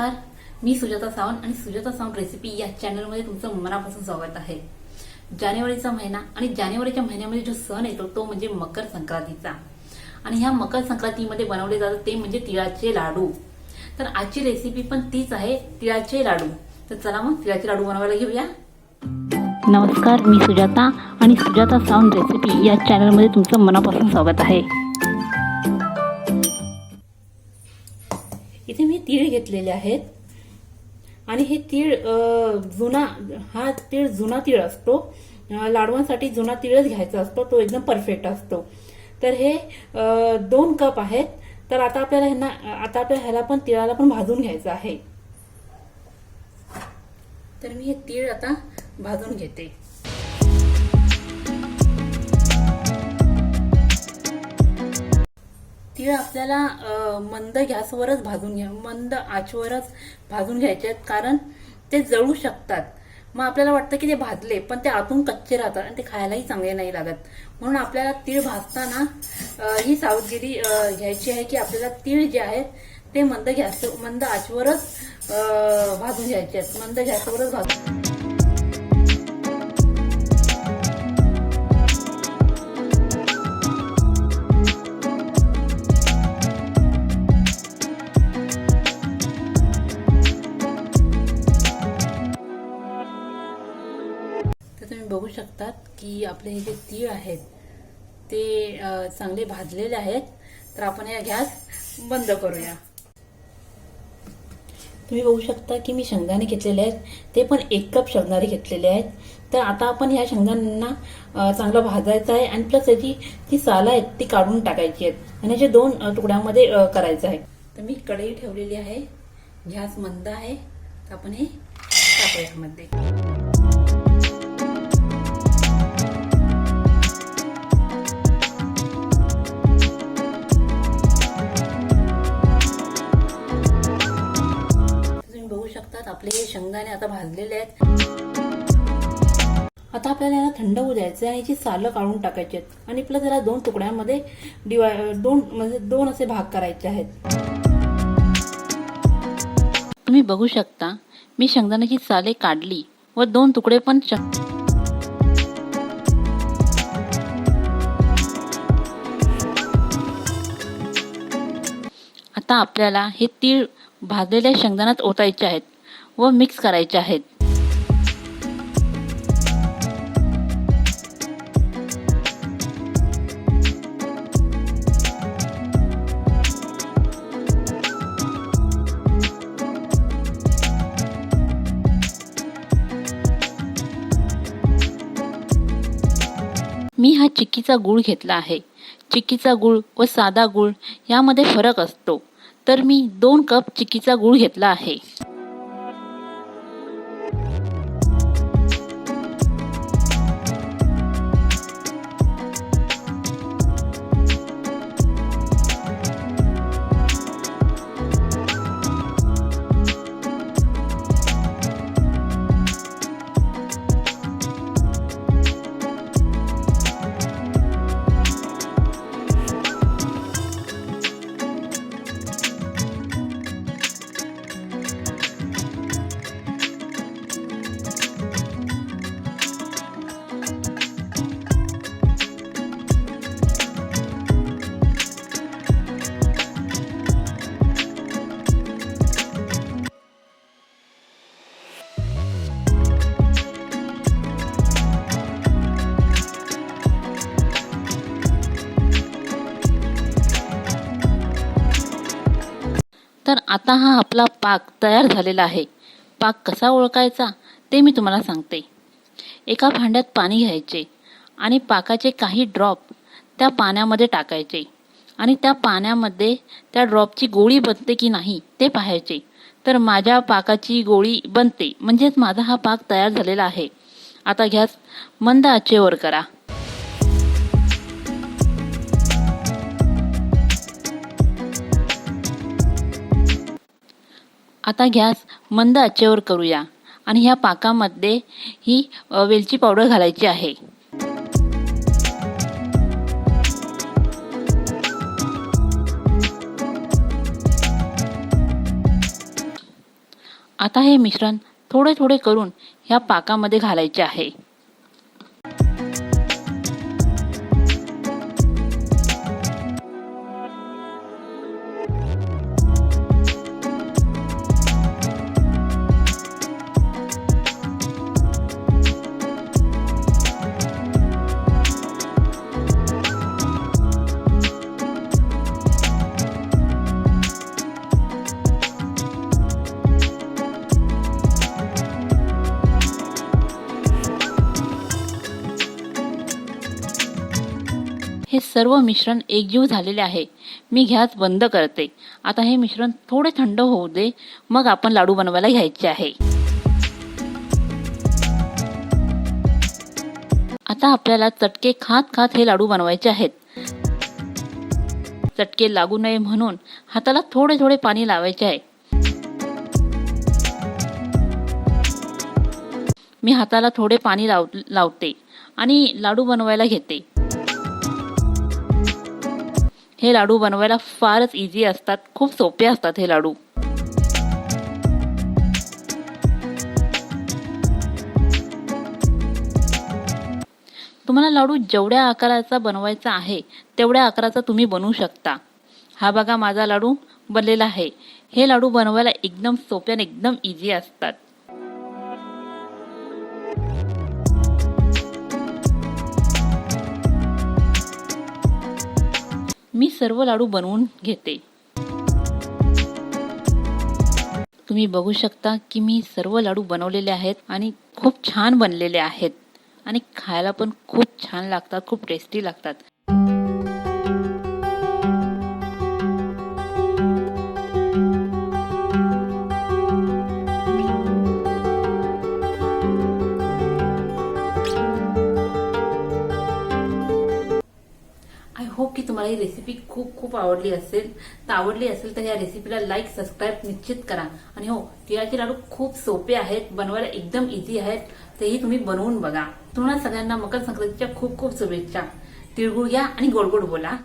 नमस्कार. मी सुजाता सावंत आणि सुजाता सावंत रेसिपी या चॅनलमध्ये तुमचं मनापासून स्वागत आहे. जानेवारीचा महिना आणि जानेवारीच्या महिन्यामध्ये जो सण येतो तो म्हणजे मकर संक्रांतीचा. आणि ह्या मकर संक्रांतीमध्ये बनवले जातात ते म्हणजे तिळाचे लाडू. तर आजची रेसिपी पण तीच आहे तिळाचे लाडू. तर चला मग तिळाचे लाडू बनवायला घेऊया. नमस्कार मी सुजाता आणि सुजाता साऊंड रेसिपी या चॅनलमध्ये तुमचं मनापासून स्वागत आहे. तीळ घेतलेले आहेत. आणि हे तीळ जुना हा तीळ जुना तीळ असतो. लाडवांसाठी जुना तीळच घ्यायचा असतो. तो एकदम परफेक्ट असतो. तर हे दोन कप आहेत. तर आता आपल्याला ह्यांना आता आपल्याला ह्याला पण तिळाला पण भाजून घ्यायचं आहे. तर मी हे तीळ आता भाजून घेते. तीळ आपल्याला मंद गॅसवरच भाजून घ्या मंद आचवरच भाजून घ्यायचे आहेत कारण ते जळू शकतात. मग आपल्याला वाटतं की ते भाजले पण ते आतून कच्चे राहतात आणि ते खायलाही चांगले नाही लागत. म्हणून आपल्याला तीळ भाजताना ही सावधगिरी घ्यायची आहे की आपल्याला तीळ जे आहेत ते मंद गॅस मंद आचवरच भाजून घ्यायचे आहेत. मंद गॅसवरच भाजून आपले हे जे तीळ आहेत ते चांगले भाजलेले आहेत तर आपण या गॅस बंद करूया. तुम्ही बघू शकता की मी शेंगदाणे घेतलेले आहेत ते पण एक कप शेंगदाणे घेतलेले आहेत. तर आता आपण ह्या शेंगदाण्यांना चांगलं भाजायचं आहे आणि प्लस याची जी सालं आहेत ती काढून टाकायची आहेत. आणि याचे दोन तुकड्यामध्ये करायचं आहे. तर मी कढई ठेवलेली आहे गॅस मंद आहे. तर आपण हे टाकूया ह्यामध्ये शेंगदाणे आता भाजलेले आहेत. आता आपल्याला याला थंड होऊ द्यायचं आहे आणि याची सालं काढून टाकायची आहेत. आणि प्लस याला दोन तुकड्यांमध्ये डिवाय दोन म्हणजे दोन असे भाग करायचे आहेत. तुम्ही बघू शकता मी शेंगदाण्याची साले काढली व दोन तुकडे पण आता आपल्याला हे तीळ भाजलेल्या शेंगदाण्यात ओतायचे आहेत. व मिक्स करायचे आहेत. मी हा चिक्कीचा गूळ घेतला आहे. चिक्कीचा गूळ व साधा गूळ यामध्ये फरक असतो. तर मी दोन कप चिक्कीचा गूळ घेतला आहे. तर आता हा आपला पाक तयार झालेला आहे. पाक कसा ओळखायचा ते मी तुम्हाला सांगते. एका भांड्यात पाणी घ्यायचे आणि पाकाचे काही ड्रॉप त्या पाण्यामध्ये टाकायचे आणि त्या पाण्यामध्ये त्या ड्रॉपची गोळी बनते की नाही ते पाहायचे. तर माझ्या पाकाची गोळी बनते. म्हणजेच माझा हा पाक तयार झालेला आहे. आता गॅस मंद आचेवर करा. आता गॅस मंद आचेवर करूया. आणि ह्या पाकामध्ये ही वेलची पावडर घालायची आहे. आता हे मिश्रण थोडे थोडे करून ह्या पाकामध्ये घालायचे आहे. सर्व मिश्रण एकजीव झालेले आहे. मी गॅस बंद करते. आता हे मिश्रण थोडे थंड होऊ दे. मग आपण लाडू बनवायला घ्यायचे आहे. आता आपल्याला चटके खात खात हे लाडू बनवायचे आहेत. चटके लागू नये म्हणून हाताला थोडे थोडे पाणी लावायचे आहे. मी हाताला थोडे पाणी लाव लावते आणि लाडू बनवायला घेते. हे लाडू बनवायला फारच इझी असतात. खूप सोपे असतात हे लाडू. तुम्हाला लाडू जेवढ्या आकाराचा बनवायचा आहे तेवढ्या आकाराचा तुम्ही बनवू शकता. हा बघा माझा लाडू बनलेला आहे. हे लाडू बनवायला एकदम सोपे आणि एकदम इझी असतात. सर्व लाडू बनवून घेते. तुम्ही बघू शकता की मी सर्व लाडू बनवलेले आहेत आणि खूप छान बनलेले आहेत. आणि खायला पण खूप छान लागतात खूप टेस्टी लागतात. ही रेसिपी खूप खूप आवडली असेल तर आवडली असेल तर या रेसिपीला लाईक सबस्क्राईब निश्चित करा. आणि हो तिळाचे लाडू खूप सोपे आहेत बनवायला एकदम इझी आहेत तेही तुम्ही बनवून बघा. तुम्हाला सगळ्यांना मकर संक्रांतीच्या खूप खूप शुभेच्छा. तिळगुळ घ्या आणि गोड गोड बोला.